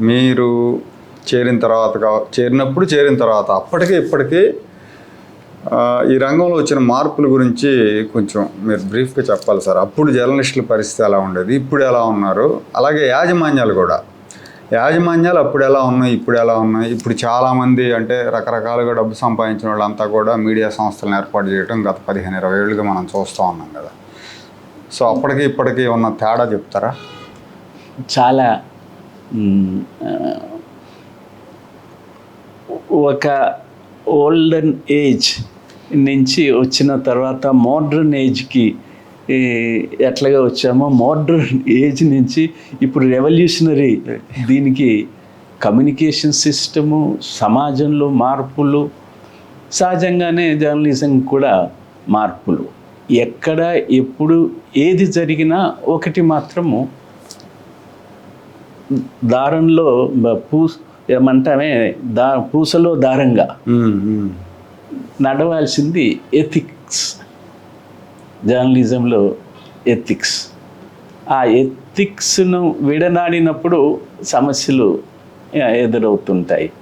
మీరు చేరిన తర్వాత చేరినప్పుడు చేరిన తర్వాత అప్పటికే ఇప్పటికీ ఈ రంగంలో వచ్చిన మార్పుల గురించి కొంచెం మీరు బ్రీఫ్గా చెప్పాలి సార్. అప్పుడు జర్నలిస్టుల పరిస్థితి ఎలా ఉండేది? ఇప్పుడు ఎలా ఉన్నారు? అలాగే యాజమాన్యాలు కూడా. యాజమాన్యాలు అప్పుడు ఎలా ఉన్నాయి? ఇప్పుడు ఎలా ఉన్నాయి? ఇప్పుడు చాలామంది అంటే రకరకాలుగా డబ్బు సంపాదించిన వాళ్ళంతా కూడా మీడియా సంస్థలను ఏర్పాటు చేయడం గత పదిహేను ఇరవై ఏళ్ళుగా మనం చూస్తూ ఉన్నాం కదా. సో అప్పటికి ఇప్పటికీ ఉన్న తేడా చెప్తారా? చాలా ఒక ఓల్డెన్ ఏజ్ నుంచి వచ్చిన తర్వాత మోడ్రన్ ఏజ్కి ఎట్లాగా వచ్చామో మోడ్రన్ ఏజ్ నుంచి ఇప్పుడు రెవల్యూషనరీ దీనికి కమ్యూనికేషన్ సిస్టము సమాజంలో మార్పులు సహజంగానే జర్నలిజం కూడా మార్పులు. ఎక్కడ ఎప్పుడు ఏది జరిగినా ఒకటి మాత్రము దారంలో బ- పూ ఏమంటామే దా పూసలో దారంగా. నడవాల్సింది ఎథిక్స్ జర్నలిజంలో ఎథిక్స్ ఆ ఎథిక్స్ను విడనాడినప్పుడు సమస్యలు ఎదురవుతుంటాయి.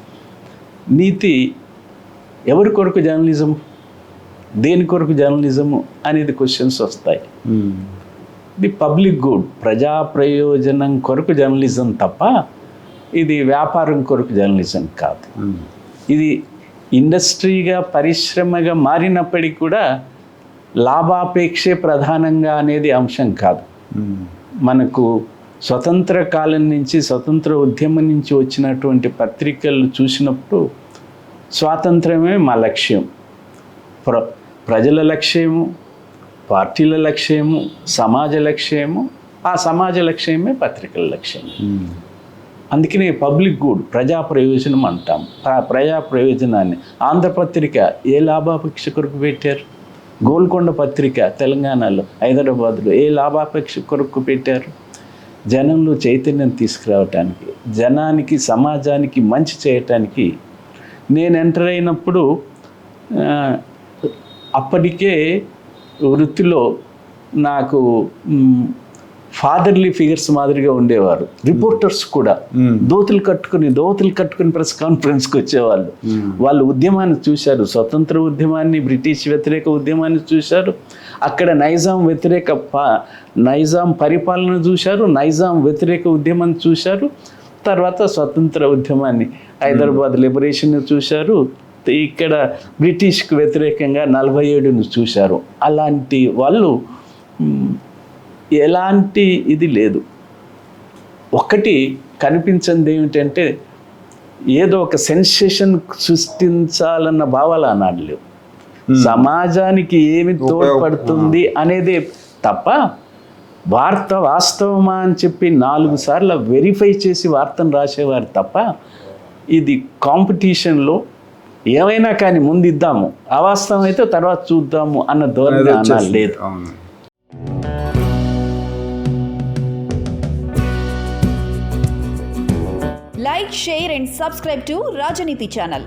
నీతి ఎవరి కొరకు జర్నలిజం? దేని కొరకు జర్నలిజము? అనేది క్వశ్చన్స్ వస్తాయి. ఇది పబ్లిక్ గుడ్. ప్రజా ప్రయోజనం కొరకు జర్నలిజం తప్ప ఇది వ్యాపారం కొరకు జర్నలిజం కాదు. ఇది ఇండస్ట్రీగా పరిశ్రమగా మారినప్పటికీ కూడా లాభాపేక్షే ప్రధానంగా అనేది అంశం కాదు. మనకు స్వతంత్ర కాలం నుంచి స్వతంత్ర ఉద్యమం నుంచి వచ్చినటువంటి పత్రికలు చూసినప్పుడు స్వాతంత్రమే మా లక్ష్యం. ప్ర ప్రజల లక్ష్యము పార్టీల లక్ష్యము సమాజ లక్ష్యము ఆ సమాజ లక్ష్యమే పత్రికల లక్ష్యం అందుకనే పబ్లిక్ గుడ్ ప్రజా ప్రయోజనం అంటాం. ఆ ప్రజా ప్రయోజనాన్ని ఆంధ్రపత్రిక ఏ లాభాపేక్ష కొరకు పెట్టారు? గోల్కొండ పత్రిక తెలంగాణలో హైదరాబాద్లో ఏ లాభాపేక్ష కొరకు పెట్టారు? జనంలో చైతన్యం తీసుకురావటానికి జనానికి సమాజానికి మంచి చేయటానికి నేను ఎంటర్ అయినప్పుడు అప్పటికే వృత్తిలో నాకు ఫాదర్లీ ఫిగర్స్ మాదిరిగా ఉండేవారు. రిపోర్టర్స్ కూడా. దోతులు కట్టుకుని దోతులు కట్టుకుని ప్రెస్ కాన్ఫరెన్స్కి వచ్చేవాళ్ళు. వాళ్ళు ఉద్యమాన్ని చూశారు. స్వతంత్ర ఉద్యమాన్ని బ్రిటిష్ వ్యతిరేక ఉద్యమాన్ని చూశారు. అక్కడ నైజాం వ్యతిరేక పా- నైజాం పరిపాలన చూశారు. నైజాం వ్యతిరేక ఉద్యమాన్ని చూశారు. తర్వాత స్వతంత్ర ఉద్యమాన్ని హైదరాబాద్ లిబరేషన్ చూశారు. ఇక్కడ బ్రిటిష్కి వ్యతిరేకంగా నలభై ఏడును చూశారు. అలాంటి వాళ్ళు ఎలాంటి ఇది లేదు. ఒకటి కనిపించింది ఏమిటంటే ఏదో ఒక సెన్సేషన్ సృష్టించాలన్న భావాలు ఆనాడు లేవు. సమాజానికి ఏమి తోడ్పడుతుంది అనేది తప్ప వార్త వాస్తవమా అని చెప్పి నాలుగు సార్లు వెరిఫై చేసి వార్తను రాసేవారు తప్ప ఇది కాంపిటీషన్లో ఏమైనా కానీ ముందు ఇద్దాము అవాస్తవం అయితే తర్వాత చూద్దాము అన్న ధోరణి లేదు. Like, share, and subscribe to Rajaniti channel.